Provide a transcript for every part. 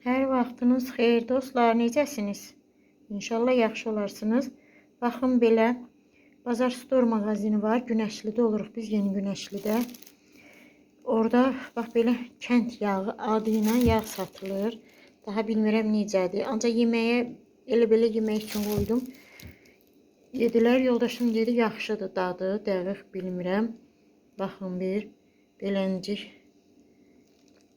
Hər vaxtınız xeyir dostlar, necəsiniz? İnşallah yaxşı olarsınız. Baxın belə Bazar Store mağazini var. Günəşlidə oluruq biz yeni Günəşlidə. Orada bax belə kənd yağı adı ilə yağ satılır. Daha bilmirəm necədir. Ancaq yeməyə elə belə yemək üçün qoydum. Yedilər, yoldaşım dedi yaxşıdır dadı, dəqiq bilmirəm. Baxın bir beləncik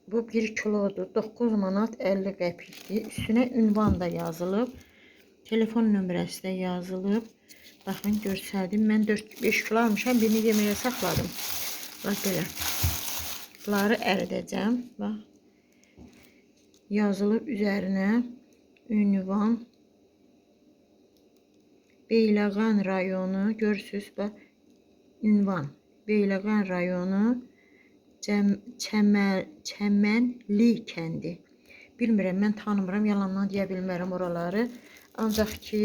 Bu 1 kilodur. 9 manat 50 qəpikdir. Üstünə ünvan da yazılıb. Telefon nömrəsi də yazılıb. Baxın göstərdim. Mən 4-5 kilo almışam. Birini yeməyə saxladım. Bax belə. Bunları əridəcəm. Bax. Yazılıb üzərinə ünvan Beyləqan rayonu görürsüz bax ünvan Beyləqan rayonu Cəm, çəmən, çəmənli kəndi. Bilmirəm, mən tanımıram, yalandan deyə bilmərəm oraları. Ancaq ki,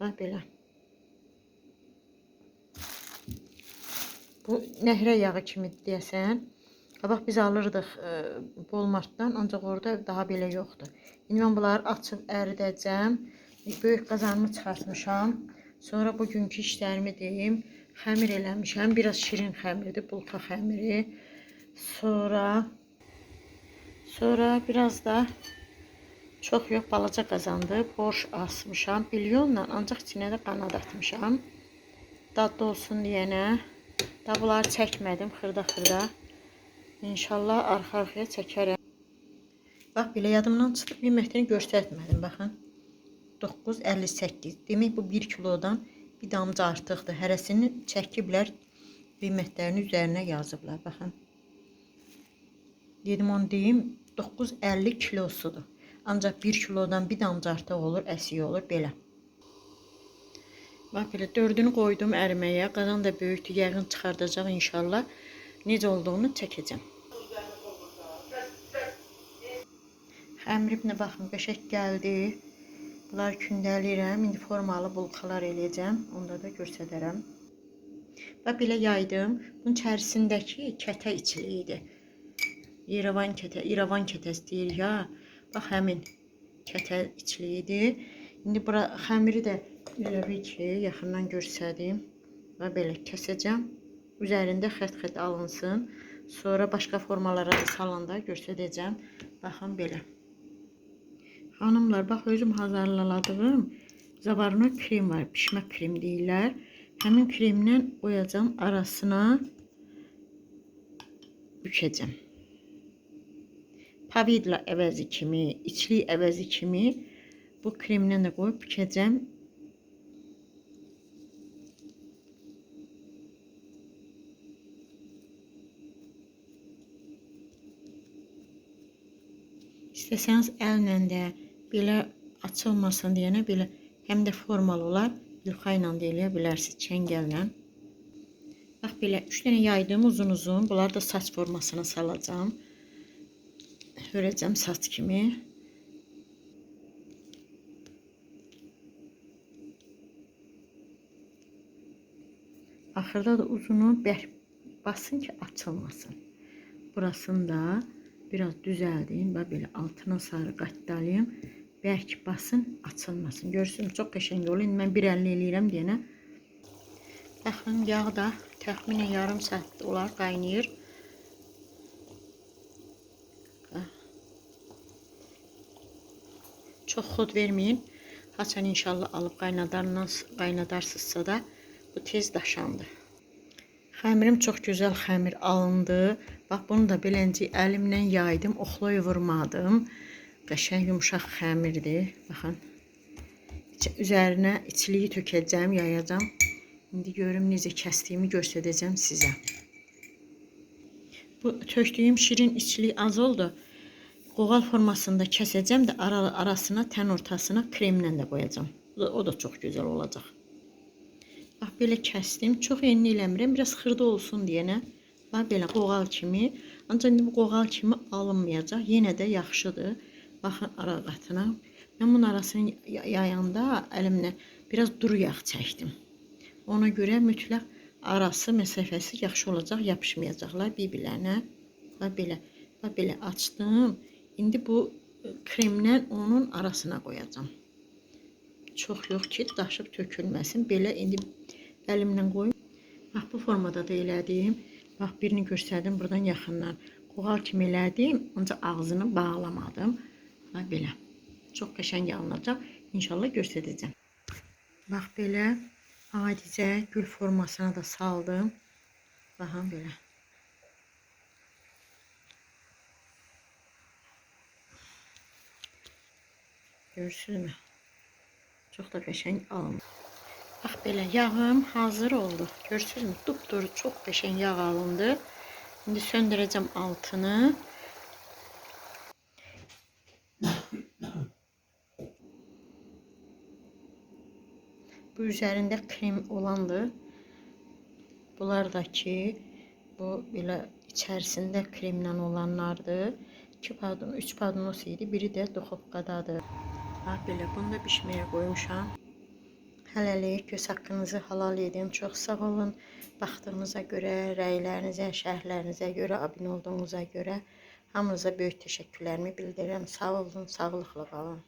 bax belə. Bu nəhrə yağı kimi deyəsən. Qabaq biz alırdıq e, Walmartdan, ancaq orada daha belə yoxdur. İndi mən bunları açıb əridəcəm. Böyük qazanımı çıxartmışam. Sonra bugünkü işlərimi deyim. Xəmir eləmişəm. Biraz şirin xəmirdir, bulka xəmiri. Sonra sonra biraz da çox yox balaca qazandı. Borş asmışam bilyonla, ancaq içinə də qanad atmışam. Dadlı olsun deyənə. Da bunları çəkmədim xırda-xırda. İnşallah arxa-arxaya çəkərəm. Bax belə yadımdan çıxıb qiymətini göstərmədim baxın. 9.58. Demək bu 1 kilodan bir damcı artıqdır. Hərəsini çəkiblər qiymətlərinin üzərinə yazıblar. Baxın. Dedim onu deyim 950 kilosudur. Ancaq 1 kilodan bir damcı artıq olur, əsik olur belə. Bax belə dördünü qoydum əriməyə. Qazan da böyükdür, yəqin çıxardacaq inşallah. Necə olduğunu çəkəcəm. Xəmirimlə baxın, qəşəng gəldi. Bunlar kündəliyirəm. İndi formalı bulkalar eləyəcəm. Onda da göstərərəm. Bax belə yaydım. Bunun içərisindəki kətə içili idi. İrəvan kətə, İrəvan kətəsi deyir ya. Bax həmin kətə içli idi. İndi bura xəmiri də elə ki, yaxından göstərdim. Və belə kəsəcəm. Üzərində xət-xət alınsın. Sonra başqa formalara da salanda göstərəcəm. Baxın belə. Xanımlar, bax özüm hazırladığım zabarno krem var. Pişmə krem deyirlər. Həmin kremlə oyacam arasına bükəcəm. Pavidla əvəzi kimi, içlik əvəzi kimi bu kremdən də qoyub bükəcəm. İstəsəniz əllə də belə açılmasın deyənə belə həm də formal olar. Yulxa ilə də eləyə bilərsiniz, çəngəllə. Bax belə 3 dənə yaydım uzun-uzun. Bunları da saç formasına salacağım hörəcəm saç kimi. Axırda da uzunu basın ki açılmasın. Burasını da biraz düzəldin və belə altına sarı qatdalayım. Bərk basın açılmasın. Görürsünüz çox qəşəng olur. İndi mən 1.50 eləyirəm deyənə. Baxın yağ da təxminən yarım saat olar qaynayır. Çok xod vermeyin. Haçan inşallah alıp qaynadarınız, qaynadarsınızsa da bu tez daşandı. Xəmirim çox gözəl xəmir alındı. Bax bunu da belənci əlimlə yaydım, oxloy vurmadım. Qəşəng yumşaq xəmirdir. Baxın. Üzərinə içliyi tökəcəm, yayacam. İndi görüm necə kəsdiyimi göstərəcəm sizə. Bu tökdüyüm şirin içliyi az oldu qoğal formasında kəsəcəm də ara arasına, tən ortasına kremlə də qoyacağam. O da çox gözəl olacaq. Bax belə kəsdim. Çox enli eləmirəm. Biraz xırda olsun deyənə. Bax belə qoğal kimi. Ancaq indi bu qoğal kimi alınmayacaq. Yenə də yaxşıdır. Baxın ara qatına. Mən bunun arasını yayanda əlimlə biraz duru yağ çəkdim. Ona görə mütləq arası, məsafəsi yaxşı olacaq, yapışmayacaqlar bir-birlərinə. Bax belə, bax belə açdım. İndi bu kremlə onun arasına qoyacağam. Çox yox ki, daşıb tökülməsin. Belə indi əlimlə qoyum. Bax bu formada da elədim. Bax birini göstərdim buradan yaxından. Qoğal kimi elədim, ancaq ağzını bağlamadım. Bax belə. Çox qəşəng alınacaq. İnşallah göstərəcəm. Bax belə adicə gül formasına da saldım. Baxın belə. Görürsünüzmü? Çox da qəşəng alındı. Bax belə yağım hazır oldu. Görürsünüzmü? Dupduru çox qəşəng yağ alındı. İndi söndürəcəm altını. Bu üzərində krem olandı. Bunlar bu belə içərisində kremlə olanlardır. 2 padon, 3 padnos idi. Biri də duxovkadadır. Bax belə bunu da bişməyə qoymuşam. Hələlik göz haqqınızı halal edin. Çox sağ olun. Baxdığınıza görə, rəylərinizə, şərhlərinizə görə, abunə olduğunuza görə hamınıza böyük təşəkkürlərimi bildirirəm. Sağ olun, sağlıqla qalın.